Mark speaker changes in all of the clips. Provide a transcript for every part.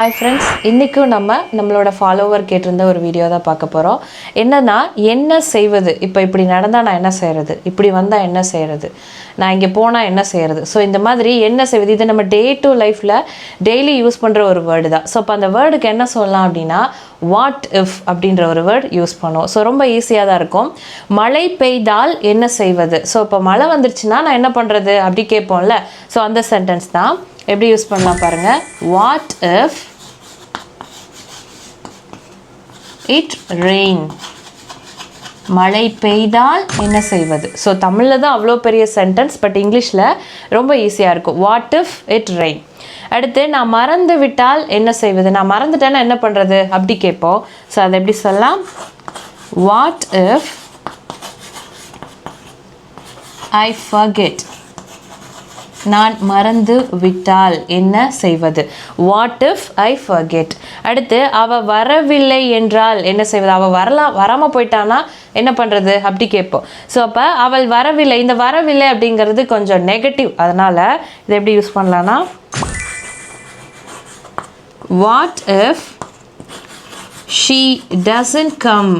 Speaker 1: Hi friends இன்றைக்கும் நம்ம நம்மளோட ஃபாலோவர் கேட்டிருந்த ஒரு வீடியோ தான் பார்க்க போகிறோம் என்னன்னா என்ன செய்வது? இப்போ இப்படி நடந்தால் நான் என்ன செய்கிறது இப்படி வந்தால் என்ன செய்கிறது நான் இங்கே போனால் என்ன செய்கிறது ஸோ இந்த மாதிரி என்ன செய்வது? இது நம்ம டே டு லைஃப்பில் டெய்லி யூஸ் பண்ணுற ஒரு வேர்டு தான். ஸோ அப்போ அந்த வேர்டுக்கு என்ன சொல்லலாம் அப்படின்னா வாட் இஃப் அப்படின்ற ஒரு வேர்ட் யூஸ் பண்ணுவோம். ஸோ ரொம்ப ஈஸியாக தான் இருக்கும். மழை பெய்தால் என்ன செய்வது? ஸோ இப்போ மழை வந்துருச்சுன்னா நான் என்ன பண்ணுறது அப்படி கேட்போம்ல. ஸோ அந்த சென்டென்ஸ் தான் எப்படி யூஸ் பண்ணலாம் பாருங்கள் வாட் இஃப் இட் ரெயின் மழை பெய்தால் என்ன செய்வது? ஸோ தமிழில் தான் அவ்வளோ பெரிய சென்டென்ஸ் பட் இங்கிலீஷில் ரொம்ப ஈஸியாக இருக்கும். வாட் இஃப் இட் ரெயின் அடுத்து நான் மறந்து விட்டால் என்ன செய்வது? நான் மறந்துட்டேன்னா என்ன பண்ணுறது அப்படி கேட்போம். ஸோ அதை எப்படி சொல்லலாம்? வாட் இஃப் ஐ ஃபர்கெட் நான் மறந்து விட்டால் என்ன செய்வது? வாட் இஃப் ஐ ஃபர்கெட் அடுத்து அவள் வரவில்லை என்றால் என்ன செய்வது? அவள் வரலாம் வராமல் போயிட்டானா என்ன பண்ணுறது அப்படி கேட்போம். ஸோ அப்போ அவள் வரவில்லை இந்த வரவில்லை அப்படிங்கிறது கொஞ்சம் நெகட்டிவ் அதனால் இதை எப்படி யூஸ் பண்ணலான்னா what if she doesn't come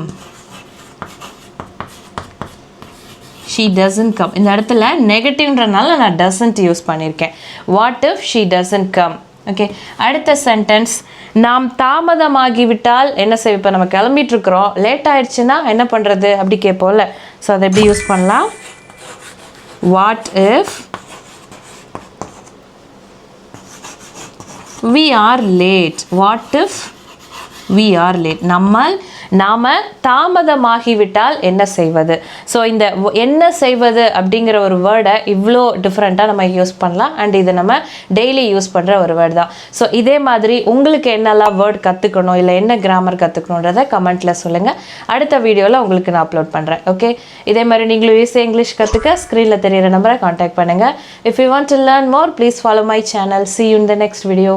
Speaker 1: she doesn't come இந்த இடத்துல நெகட்டிவ்ன்றனால நான் டசன்ட் யூஸ் பண்ணியிருக்கேன் what if she doesn't come okay அடுத்த சென்டென்ஸ் நாம் தாமதமாகிவிட்டால் என்ன செய்வோம் இப்போ நம்ம கிளம்பிட்டுருக்குறோம். லேட் ஆயிடுச்சுன்னா என்ன பண்ணுறது அப்படி கேட்போம்ல. ஸோ அதை எப்படி யூஸ் பண்ணலாம்? What if we are late what if we are late நம்ம நாம் தாமதமாகிவிட்டால் என்ன செய்வது? ஸோ இந்த என்ன செய்வது அப்படிங்கிற ஒரு வேர்டை இவ்வளோ டிஃப்ரெண்ட்டாக நம்ம யூஸ் பண்ணலாம். அண்ட் இது நம்ம டெய்லி யூஸ் பண்ணுற ஒரு வேர்டு தான். ஸோ இதே மாதிரி உங்களுக்கு என்னெல்லாம் வேர்ட் கற்றுக்கணும் இல்லை என்ன கிராமர் கற்றுக்கணுன்றதை கமெண்ட்டில் சொல்லுங்கள் அடுத்த வீடியோவில் உங்களுக்கு நான் அப்லோட் பண்ணுறேன் ஓகே இதே மாதிரி நீங்களும் ஈஸியாக இங்கிலீஷ் கற்றுக்க ஸ்க்ரீனில் தெரியிற நம்பரை காண்டாக்ட் பண்ணுங்கள் if you want to learn more please follow my channel see you the next video